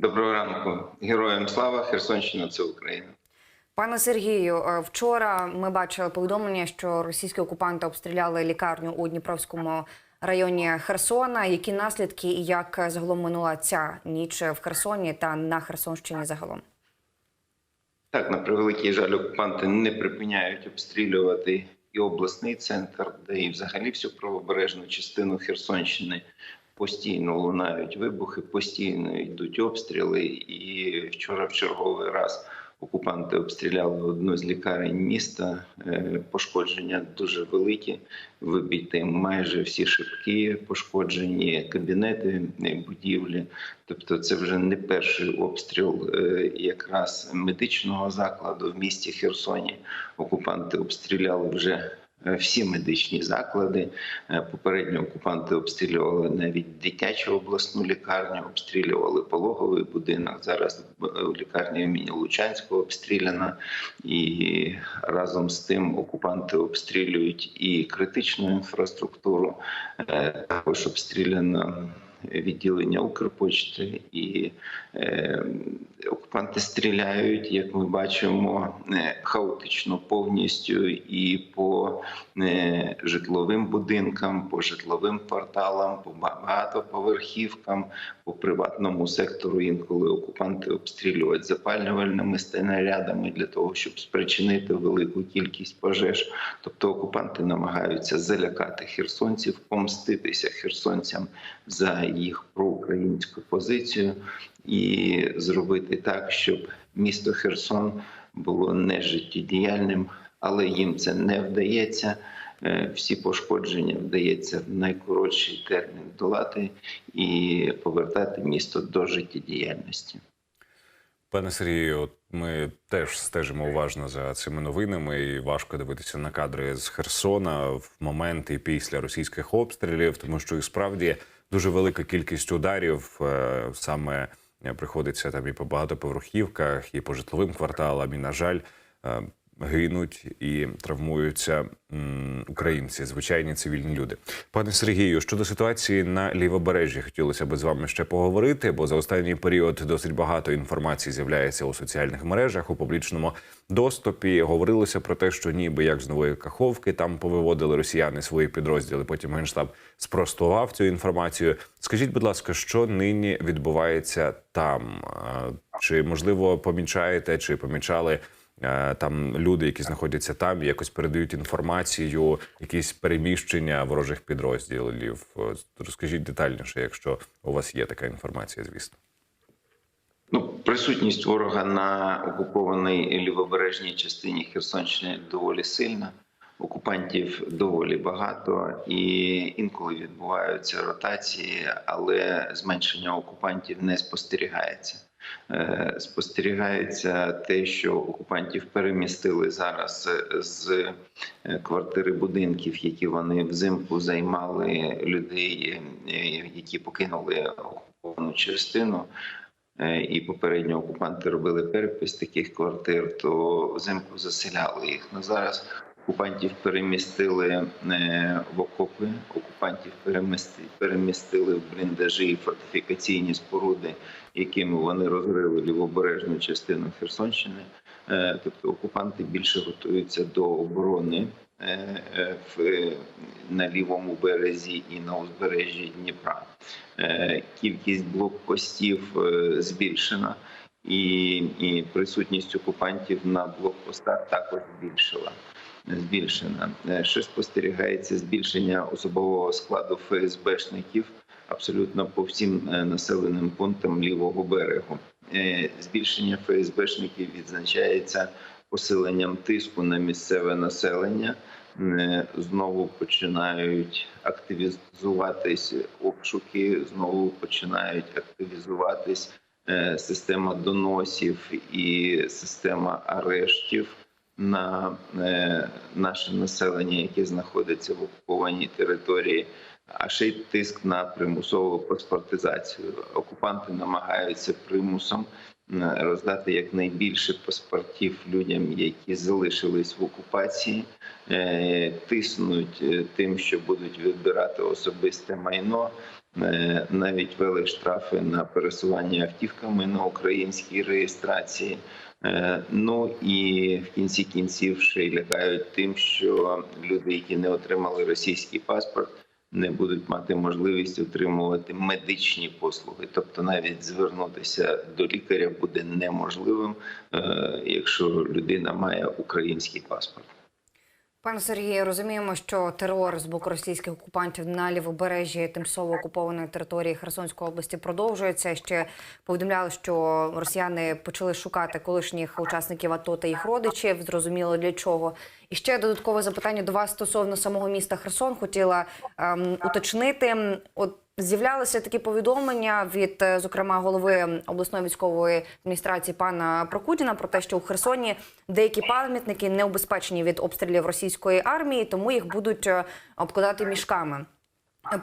Доброго ранку. Героям слава! Херсонщина це Україна. Пане Сергію, е, вчора ми бачили повідомлення, що російські окупанти обстріляли лікарню у Дніпровському районі Херсона. Які наслідки і як загалом минула ця ніч в Херсоні та на Херсонщині загалом? Так, на превеликий жаль, окупанти не припиняють обстрілювати і обласний центр, де і взагалі всю правобережну частину Херсонщини. Постійно лунають вибухи, постійно йдуть обстріли. І вчора в черговий раз окупанти обстріляли одну з лікарень міста. Е, Пошкодження дуже великі, вибиті майже всі шибки, пошкоджені кабінети е, будівлі. Тобто, це вже не перший обстріл е, якраз медичного закладу в місті Херсоні. Окупанти обстріляли вже всі медичні заклади. попередні. Попередньо окупанти обстрілювали навіть дитячу обласну лікарню, обстрілювали пологовий будинок. Зараз е, лікарня імені Лучанського обстріляна, і разом з тим окупанти обстрілюють і критичну інфраструктуру. Е, Також обстріляно відділення Укрпочти і е, окупанти стріляють, як ми бачимо, е, хаотично повністю і по е, житловим будинкам, по житловим кварталам, по багатоповерхівкам, по приватному сектору. Інколи окупанти обстрілюють запалювальними снарядами для того, щоб спричинити велику кількість пожеж. Тобто окупанти намагаються залякати херсонців, помститися херсонцям за їх проукраїнську позицію і зробити так, щоб місто Херсон було нежиттєдіяльним, але їм це не вдається. Е, Всі пошкодження вдається в найкоротший термін долати і повертати місто до життєдіяльності. Пане Сергію, ми теж стежимо уважно за цими новинами, і важко дивитися на кадри з Херсона в моменти після російських обстрілів, тому що і справді дуже велика кількість ударів е, саме приходиться там і по багатоповерхівках, і по житловим кварталам. І на жаль, е, гинуть і травмуються українці, звичайні цивільні люди. Пане Сергію, щодо ситуації на лівобережжі, хотілося б з вами ще поговорити, бо за останній період досить багато інформації з'являється у соціальних мережах у публічному доступі. Говорилося про те, що ніби як з нової каховки там повиводили росіяни свої підрозділи. Потім генштаб спростував цю інформацію. Скажіть, будь ласка, що нині відбувається там? Чи можливо помічаєте, чи помічали? Е, Там люди, які знаходяться там, якось передають інформацію, якісь переміщення ворожих підрозділів. Е, Розкажіть детальніше, якщо у вас є така інформація, звісно. Ну, присутність ворога на окупованій лівобережній частині Херсонщини доволі сильна. Окупантів доволі багато, і інколи відбуваються ротації, але зменшення окупантів не спостерігається. Е, Спостерігається те, що окупантів перемістили зараз з е, квартири будинків, які вони взимку займали людей, е, які покинули окуповану частину. І попередньо окупанти робили перепис таких квартир, то взимку заселяли їх. На зараз окупантів перемістили е, в окопи, окупантів перемістили, в бліндажі і фортифікаційні споруди, якими вони розрили лівобережну частину Херсонщини. Е, Тобто окупанти більше готуються до оборони е, на лівому березі і на узбережжі Дніпра. Кількість блокпостів збільшена, і, і присутність окупантів на блокпостах також збільшила. Збільшена. Е, Ще спостерігається збільшення особового складу ФСБшників абсолютно по всім е, населеним пунктам лівого берегу. Е, Збільшення ФСБшників відзначається посиленням тиску на місцеве населення. Знову починають активізуватись обшуки, знову починають активізуватись система доносів і система арештів на е, наше населення, яке знаходиться в окупованій території, а ще й тиск на примусову паспортизацію. Окупанти намагаються примусом м, роздати якнайбільше паспортів людям, які залишились в окупації, е, тиснуть е, тим, що будуть відбирати особисте майно. Е, Навіть ввели штрафи на пересування автівками на українській реєстрації. Е, Ну і в кінці кінців ще лякають тим, що люди, які не отримали російський паспорт, не будуть мати можливість отримувати медичні послуги. Тобто, навіть звернутися до лікаря буде неможливим, е, якщо людина має український паспорт. Пане Сергію, розуміємо, що терор з боку російських окупантів на лівобережжі тимчасово окупованої території Херсонської області продовжується. Ще повідомляли, що росіяни почали шукати колишніх учасників АТО та їх родичів. Зрозуміло для чого. І ще додаткове запитання до вас стосовно самого міста Херсон. Хотіла ем, уточнити. От З'являлися такі повідомлення від, е, зокрема, голови обласної військової адміністрації пана Прокудіна про те, що у Херсоні деякі пам'ятники не убезпечені від обстрілів російської армії, тому їх будуть е, обкладати мішками.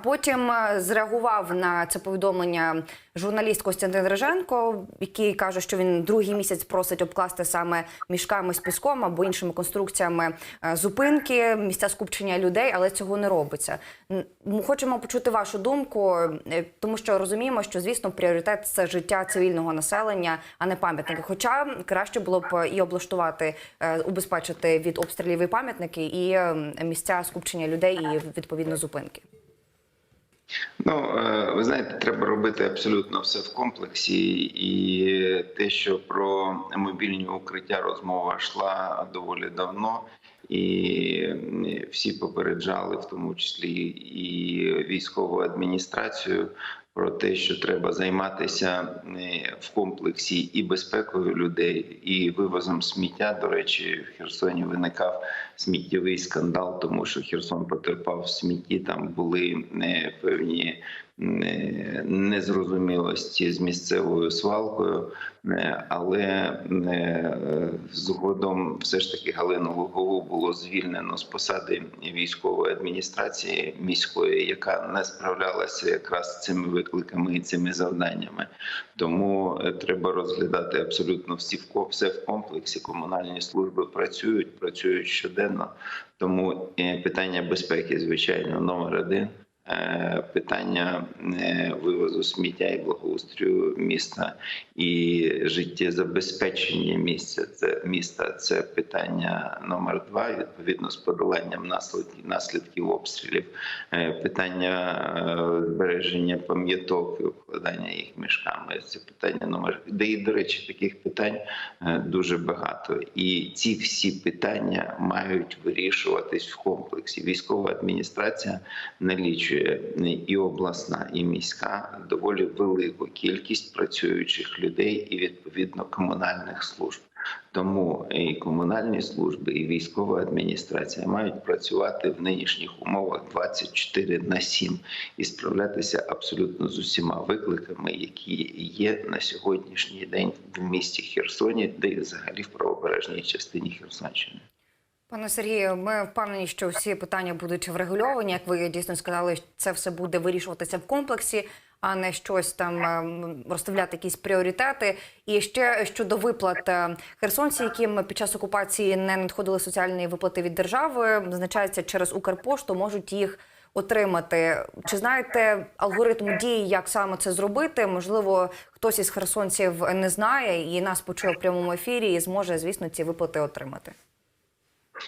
Потім е, зреагував на це повідомлення журналіст Костянтин Риженко, який каже, що він другий місяць просить обкласти саме мішками з піском або іншими конструкціями е, зупинки, місця скупчення людей, але цього не робиться. М, Хочемо почути вашу думку, е, тому що розуміємо, що звісно пріоритет це життя цивільного населення, а не пам'ятники. Хоча краще було б і облаштувати, убезпечити від обстрілів і пам'ятники, і е, місця скупчення людей, і відповідно зупинки. Ну, е, ви знаєте, треба робити абсолютно все в комплексі, і те, що про мобільні укриття розмова йшла доволі давно, і всі попереджали, в тому числі і військову адміністрацію, про те, що треба займатися е, в комплексі і безпекою людей, і вивозом сміття. До речі, в Херсоні виникав сміттєвий скандал, тому що Херсон потерпав в смітті. Там були е, певні незрозумілості з місцевою свалкою, Е, але е, згодом все ж таки Галину Лугову було звільнено з посади військової адміністрації міської, яка не справлялася якраз цими викликами і цими завданнями. Тому е, треба розглядати абсолютно всі все в комплексі. Комунальні служби працюють, працюють щоденно. Тому е, питання безпеки, звичайно, номер один. Е, Питання е, вивозу сміття і благоустрою міста і життєзабезпечення місця це міста. Це питання номер два. Відповідно з подоланням наслідків наслідків обстрілів. Е, Питання збереження пам'яток і обкладання їх мішками. Це питання номер де і до речі, таких питань дуже багато. І ці всі питання мають вирішуватись в комплексі. Військова адміністрація налічує і обласна, і міська доволі велику кількість працюючих людей і відповідно комунальних служб. Тому і комунальні служби, і військова адміністрація мають працювати в нинішніх умовах 24 на 7 і справлятися абсолютно з усіма викликами, які є на сьогоднішній день в місті Херсоні, де і взагалі в правобережній частині Херсонщини. Пане Сергію, ми впевнені, що всі питання будуть врегульовані. Як ви дійсно сказали, це все буде вирішуватися в комплексі, а не щось там ем, розставляти якісь пріоритети. І ще щодо виплат е, херсонці, яким під час окупації не надходили соціальні виплати від держави, зазначається через Укрпошту, можуть їх отримати. Чи знаєте алгоритм дії, як саме це зробити? Можливо, хтось із херсонців не знає і нас почує в прямому ефірі, і зможе, звісно, ці виплати отримати.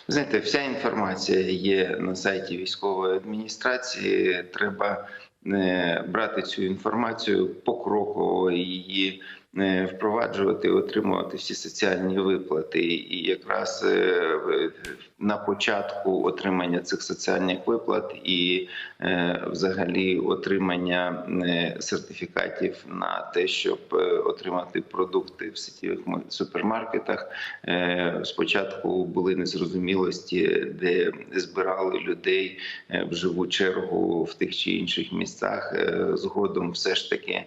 Знаєте, вся інформація є на сайті військової адміністрації. Треба е, брати цю інформацію покроково її е, впроваджувати, отримувати всі соціальні виплати. І якраз е, на початку отримання цих соціальних виплат і е, взагалі отримання е, сертифікатів на те, щоб е, отримати продукти в сетєвих м- супермаркетах. Спочатку були незрозумілості, де збирали людей в живу чергу в тих чи інших місцях. Згодом все ж таки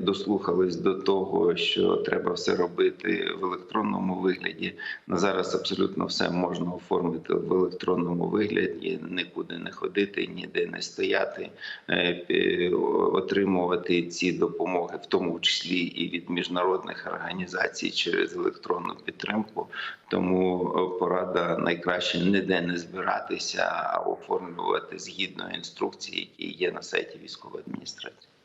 дослухались до того. що треба все робити в електронному вигляді. На зараз абсолютно все можна оформити в електронному вигляді, нікуди не ходити, ніде не стояти, е, отримувати ці допомоги, в тому числі і від міжнародних організацій через електронну підтримку. Тому е, порада найкраще ніде не збиратися, а оформлювати згідно інструкції, які є на сайті військової адміністрації.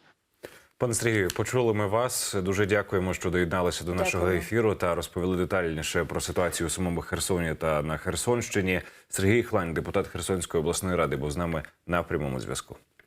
Пане Сергію, почули ми вас. Дуже дякуємо, що доєдналися до нашого Дякую. ефіру та розповіли детальніше про ситуацію у самому Херсоні та на Херсонщині. Сергій Хлань, депутат Херсонської обласної ради, був з нами на прямому зв'язку.